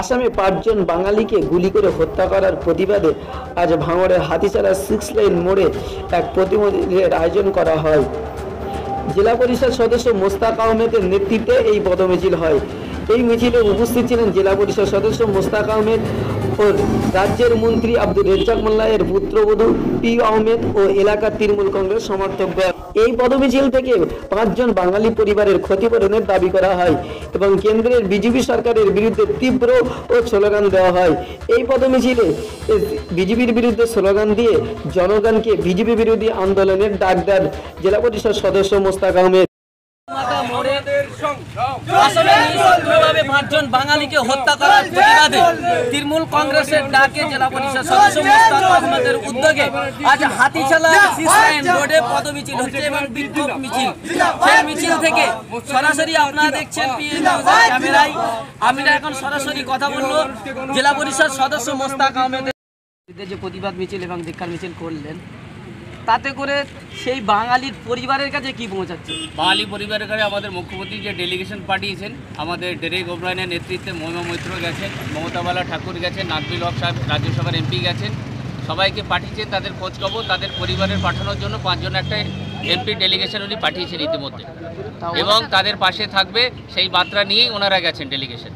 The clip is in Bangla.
আসামে পাঁচজন বাঙালিকে গুলি করে হত্যা করার প্রতিবাদে আজ ভাঙড়ের হাতিছাড়া সিক্স লাইন মোড়ে এক প্রতিমন্ত্রীর আয়োজন করা হয়। জেলা পরিষদ সদস্য মোস্তাক আহমেদের নেতৃত্বে এই পদমিছিল হয়। এই মিছিলে উপস্থিত ছিলেন জেলা পরিষদ সদস্য মোস্তাক আহমেদ ও রাজ্যের মন্ত্রী আব্দুল রেজ্জাক মোল্লায়ের পুত্রবধূ পি আহমেদ ও এলাকার তৃণমূল কংগ্রেস সমর্থকদের এই পদমিছিল থেকে পাঁচজন বাঙালি পরিবারের ক্ষতিপূরণের দাবি করা হয় এবং কেন্দ্রের বিজেপি সরকারের বিরুদ্ধে তীব্র ও স্লোগান দেওয়া হয়। এই পদমিছিলে বিজেপির বিরুদ্ধে স্লোগান দিয়ে জনগণকে বিজেপি বিরোধী আন্দোলনের ডাক দেন জেলা পরিষদ সদস্য মোস্তাক আহমেদ। পাঁচজন বাঙালিকে হত্যা করার প্রতিবাদে তৃণমূল কংগ্রেসের ডাকে জেলা পরিষদ সদস্য মোস্তাক আহমদের উদ্যোগে আজ হচ্ছে এবং বিক্ষোভ মিছিল। সেই মিছিল থেকে সরাসরি আপনারা দেখছেন ক্যামেরায়। আমি এখন সরাসরি কথা জেলা পরিষদ সদস্য মোস্তাক আহমেদের যে প্রতিবাদ মিছিল এবং ধিক্ষার মিছিল করলেন তাতে করে সেই বাঙালির পরিবারের কাছে কি পৌঁছাচ্ছে? বাঙালি পরিবারের কাছে আমাদের মুখ্যমন্ত্রী যে ডেলিগেশন পাঠিয়েছেন আমাদের ডেরেক ওব্রায়নের নেতৃত্বে মহিমা মৈত্র গেছেন মমতাবালা ঠাকুর গেছেন নাজবিল হক সাহেব রাজ্যসভার এমপি গেছেন সবাইকে পাঠিয়েছেন তাদের খোঁজ খবর তাদের পরিবারের পাঠানোর জন্য পাঁচজন একটা এমপি ডেলিগেশন উনি পাঠিয়েছেন ইতিমধ্যে। এবং তাদের পাশে থাকবে সেই মাত্রা নিয়েই ওনারা গেছেন ডেলিগেশন